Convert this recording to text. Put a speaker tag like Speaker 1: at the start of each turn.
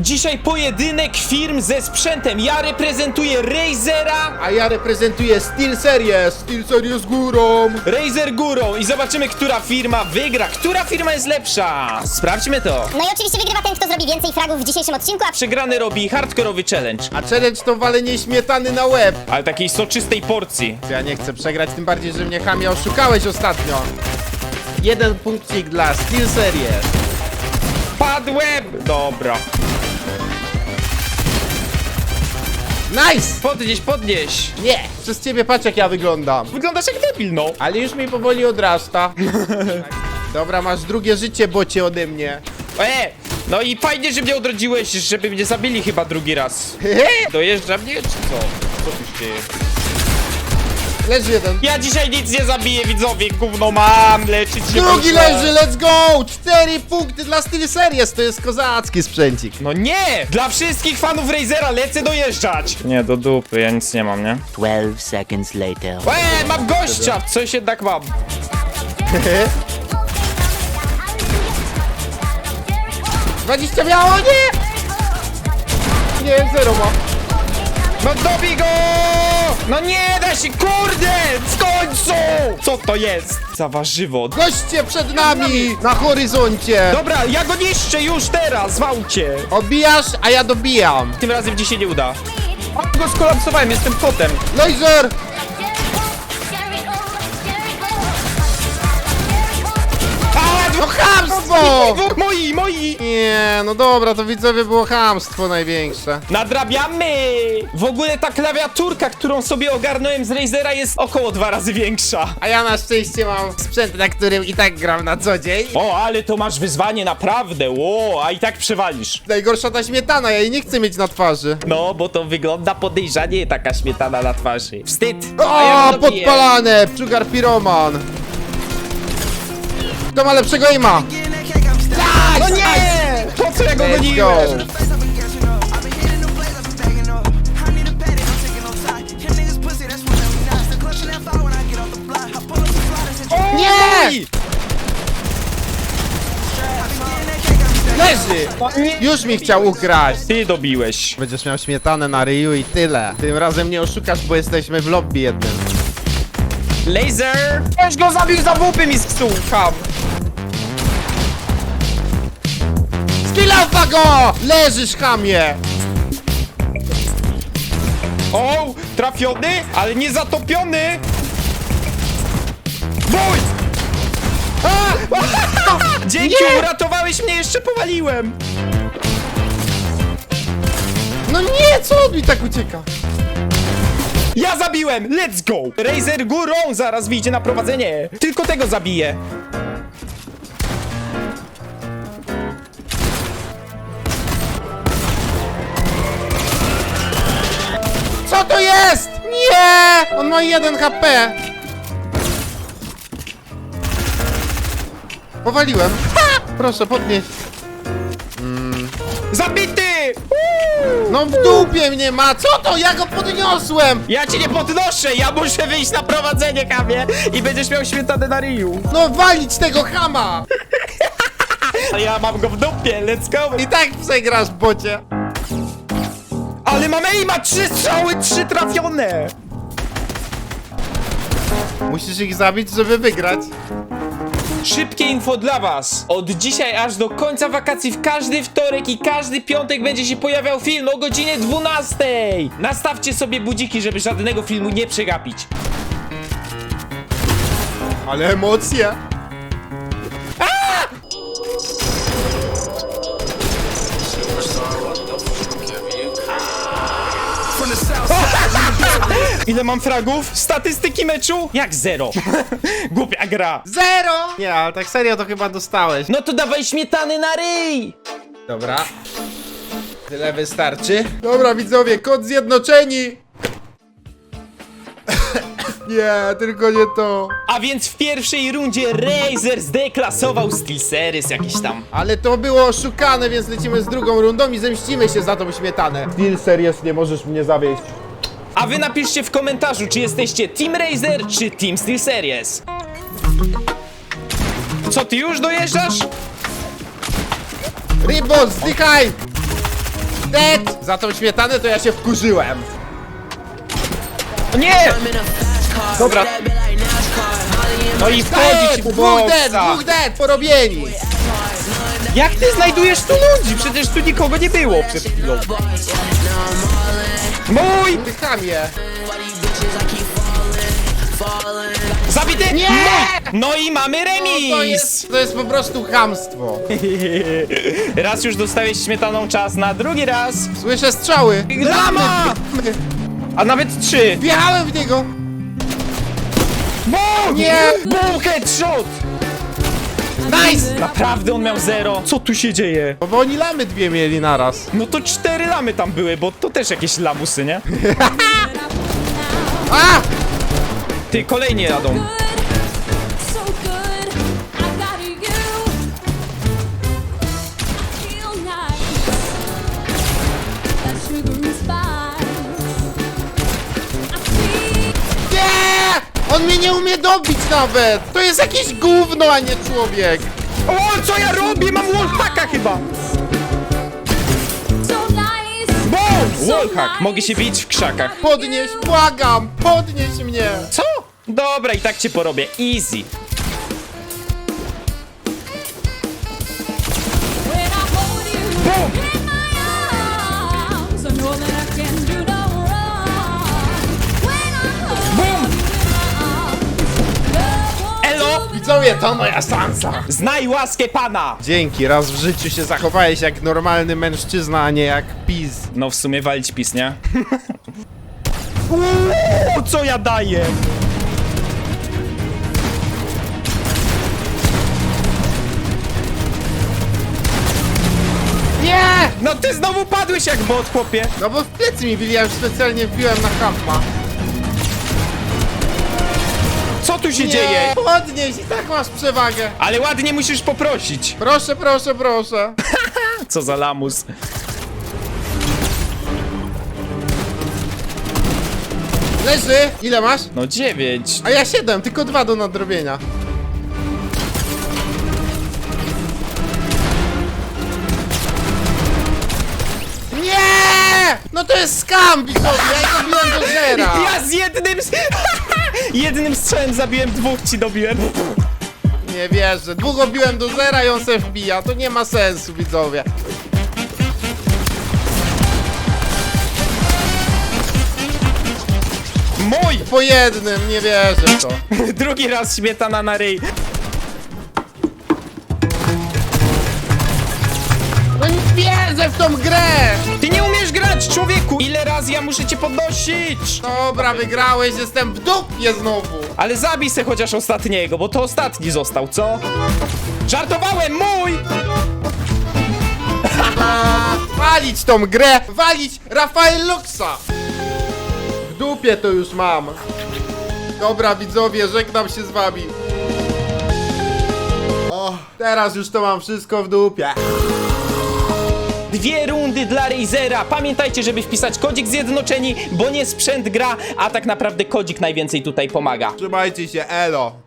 Speaker 1: Dzisiaj pojedynek firm ze sprzętem. Ja reprezentuję Razera,
Speaker 2: A ja reprezentuję Steel Series. Steel Series górą.
Speaker 1: Razer górą i zobaczymy, która firma wygra. Która firma jest lepsza? Sprawdźmy to.
Speaker 3: No i oczywiście wygrywa ten, kto zrobi więcej fragów w dzisiejszym odcinku, a
Speaker 1: Przegrany robi hardkorowy challenge,
Speaker 2: A challenge to walenie śmietany na łeb.
Speaker 1: ale takiej soczystej porcji.
Speaker 2: Ja nie chcę przegrać, tym bardziej, że mnie chamie oszukałeś ostatnio. Jeden punkcik dla Steel Series.
Speaker 1: Padłem! Dobra.
Speaker 2: Nice!
Speaker 1: Podnieś, podnieś.
Speaker 2: Nie! Przez ciebie patrz jak ja wyglądam.
Speaker 1: Wyglądasz jak debil, no.
Speaker 2: Ale już mi powoli odrasta. Dobra, masz drugie życie, bocie ode mnie.
Speaker 1: E! No i fajnie, że mnie odrodziłeś, żeby mnie zabili chyba drugi raz. Dojeżdża mnie, czy co? Co tu się dzieje?
Speaker 2: Leży jeden.
Speaker 1: Ja dzisiaj nic nie zabiję, widzowie, gówno mam, leczyć się
Speaker 2: Drugi
Speaker 1: muszę.
Speaker 2: leży, let's go! Cztery punkty dla Steel Series, to jest kozacki sprzęcik.
Speaker 1: No nie! Dla wszystkich fanów Razera lecę dojeżdżać! Nie, do dupy, ja nic nie mam, nie?
Speaker 4: 12 seconds later.
Speaker 1: E, mam gościa! Coś jednak mam.
Speaker 2: 20 miało, nie! Nie, zero ma.
Speaker 1: No dobij go! No nie da się, kurde! Co to jest? Za warzywo.
Speaker 2: Goście przed nami, na horyzoncie.
Speaker 1: Dobra, ja go niszczę już teraz, wałcie!
Speaker 2: Obijasz, a ja dobijam.
Speaker 1: Tym razem ci się nie uda. O, go skolapsowałem, jestem kotem.
Speaker 2: Laser!
Speaker 1: Dwóch, moi, moi!
Speaker 2: Nie, no dobra, to widzowie było chamstwo największe.
Speaker 1: Nadrabiamy! W ogóle ta klawiaturka, którą sobie ogarnąłem z Razera jest około dwa razy większa.
Speaker 2: A ja na szczęście mam sprzęt, na którym i tak gram na co dzień.
Speaker 1: O, ale to masz wyzwanie naprawdę, ło, a i tak przewalisz.
Speaker 2: Najgorsza ta śmietana, ja jej nie chcę mieć na twarzy.
Speaker 1: No, bo to wygląda podejrzanie taka śmietana na twarzy. Wstyd! A ja
Speaker 2: O,
Speaker 1: go dobiję.
Speaker 2: podpalane! Sugar Piroman! Kto ma lepszego ima?
Speaker 1: Nie! Ja go goniłem?
Speaker 2: Nie! Leży! Już mi chciał ukraść!
Speaker 1: Ty dobiłeś.
Speaker 2: Będziesz miał śmietanę na ryju i tyle. Tym razem nie oszukasz, bo jesteśmy w lobby jednym.
Speaker 1: Laser! Już go zabił za łupy mi słucham.
Speaker 2: Skillowa go! Leżysz, chamie!
Speaker 1: O, trafiony, ale nie zatopiony. Bój! A! Dzięki,
Speaker 2: Nie!
Speaker 1: uratowałeś mnie, jeszcze powaliłem.
Speaker 2: No nie, co on mi tak ucieka?
Speaker 1: Ja zabiłem! Let's go! Razer górą zaraz wyjdzie na prowadzenie! Tylko tego zabiję!
Speaker 2: On ma jeden HP! Powaliłem. Ha! Proszę, podnieś.
Speaker 1: Zabity! Uuu!
Speaker 2: No w dupie mnie ma! Co to? Ja go podniosłem!
Speaker 1: Ja cię nie podnoszę! Ja muszę wyjść na prowadzenie, kamie! I będziesz miał śmietane na ryju!
Speaker 2: No walić tego chama!
Speaker 1: A ja mam go w dupie, let's go!
Speaker 2: I tak przegrasz, bocie.
Speaker 1: Ale mam ma trzy strzały, trzy trafione!
Speaker 2: Musisz ich zabić, żeby wygrać.
Speaker 1: Szybkie info dla was! Od dzisiaj aż do końca wakacji w każdy wtorek i każdy piątek będzie się pojawiał film o godzinie 12! Nastawcie sobie budziki, żeby żadnego filmu nie przegapić.
Speaker 2: Ale emocje.
Speaker 1: Ile mam fragów? Statystyki meczu? Jak zero. Głupia gra.
Speaker 2: Zero! Nie, ale tak serio to chyba dostałeś.
Speaker 1: No to dawaj śmietany na ryj!
Speaker 2: Dobra. Tyle wystarczy. Dobra, widzowie, kod zjednoczeni! nie, tylko nie to.
Speaker 1: A więc w pierwszej rundzie Razer zdeklasował SteelSeries jakieś tam.
Speaker 2: Ale to było oszukane, więc lecimy z drugą rundą i zemścimy się za tą śmietanę. Steel Series, nie możesz mnie zawieść.
Speaker 1: A wy napiszcie w komentarzu, czy jesteście Team Razer, czy Team SteelSeries. Co, ty już dojeżdżasz?
Speaker 2: Ribbon, zdychaj! Dead! Za tą śmietanę to ja się wkurzyłem.
Speaker 1: Nie! Dobra. No i wchodzi ci do
Speaker 2: Dwóch dead,
Speaker 1: boksa.
Speaker 2: dwóch dead, porobieni.
Speaker 1: Jak ty znajdujesz tu ludzi? Przecież tu nikogo nie było przed chwilą. Mój!
Speaker 2: Ty chamie.
Speaker 1: Zabity!
Speaker 2: Nie!
Speaker 1: No i mamy
Speaker 2: To
Speaker 1: remis!
Speaker 2: jest, to jest po prostu chamstwo.
Speaker 1: Raz już dostałeś śmietaną czas na drugi raz.
Speaker 2: Słyszę strzały.
Speaker 1: Lama! A nawet trzy.
Speaker 2: Wjechałem w niego.
Speaker 1: Bum!
Speaker 2: Nie!
Speaker 1: Bum, headshot!
Speaker 2: Nice!
Speaker 1: Naprawdę on miał zero? Co tu się dzieje?
Speaker 2: Bo oni lamy dwie mieli naraz.
Speaker 1: No to cztery lamy tam były, bo to też jakieś lamusy, nie?
Speaker 2: A!
Speaker 1: Ty, kolejnie jadą.
Speaker 2: Mnie dobić nawet! To jest jakieś gówno, a nie człowiek!
Speaker 1: O, co ja robię? Mam wallhacka chyba! Bum! Wallhack! Mogę się bić w krzakach.
Speaker 2: Podnieś, błagam! Podnieś mnie!
Speaker 1: Co? Dobra, i tak cię porobię. Easy. Boom!
Speaker 2: To moja szansa!
Speaker 1: Znaj łaskę pana!
Speaker 2: Dzięki, raz w życiu się zachowałeś jak normalny mężczyzna, a nie jak pis.
Speaker 1: No w sumie walić pis, nie? Uuu, co ja daję?
Speaker 2: Nie!
Speaker 1: No ty znowu padłeś jak bot, chłopie.
Speaker 2: No bo w plecy mi bili, ja już specjalnie wbiłem na kampa.
Speaker 1: Co tu się
Speaker 2: Nie,
Speaker 1: dzieje?
Speaker 2: podnieś i tak masz przewagę.
Speaker 1: Ale ładnie musisz poprosić.
Speaker 2: Proszę, proszę, proszę.
Speaker 1: Co za lamus.
Speaker 2: Leży! Ile masz?
Speaker 1: No dziewięć.
Speaker 2: A ja siedem, tylko dwa do nadrobienia. Nie! No to jest skam, widzowie, ja go biłem do zera.
Speaker 1: Ja z jednym... s- jednym strzałem zabiłem dwóch, ci dobiłem.
Speaker 2: Nie wierzę, dwóch obiłem do zera i on se wbija, to nie ma sensu, widzowie.
Speaker 1: Mój!
Speaker 2: Po jednym, nie wierzę w to.
Speaker 1: Drugi raz śmietana na ryj.
Speaker 2: No nie wierzę w tą grę!
Speaker 1: Ty nie człowieku! Ile razy ja muszę cię podnosić?
Speaker 2: Dobra, wygrałeś, jestem w dupie znowu.
Speaker 1: Ale zabij se chociaż ostatniego, bo to ostatni został, co? Żartowałem, mój!
Speaker 2: A, walić tą grę! Walić Rafael Luxa! W dupie to już mam. Dobra, widzowie, żegnam się z wami. O, teraz już to mam wszystko w dupie.
Speaker 1: Dwie rundy dla Razera. Pamiętajcie, żeby wpisać kodzik zjednoczeni, bo nie sprzęt gra, a tak naprawdę kodzik najwięcej tutaj pomaga.
Speaker 2: Trzymajcie się, elo.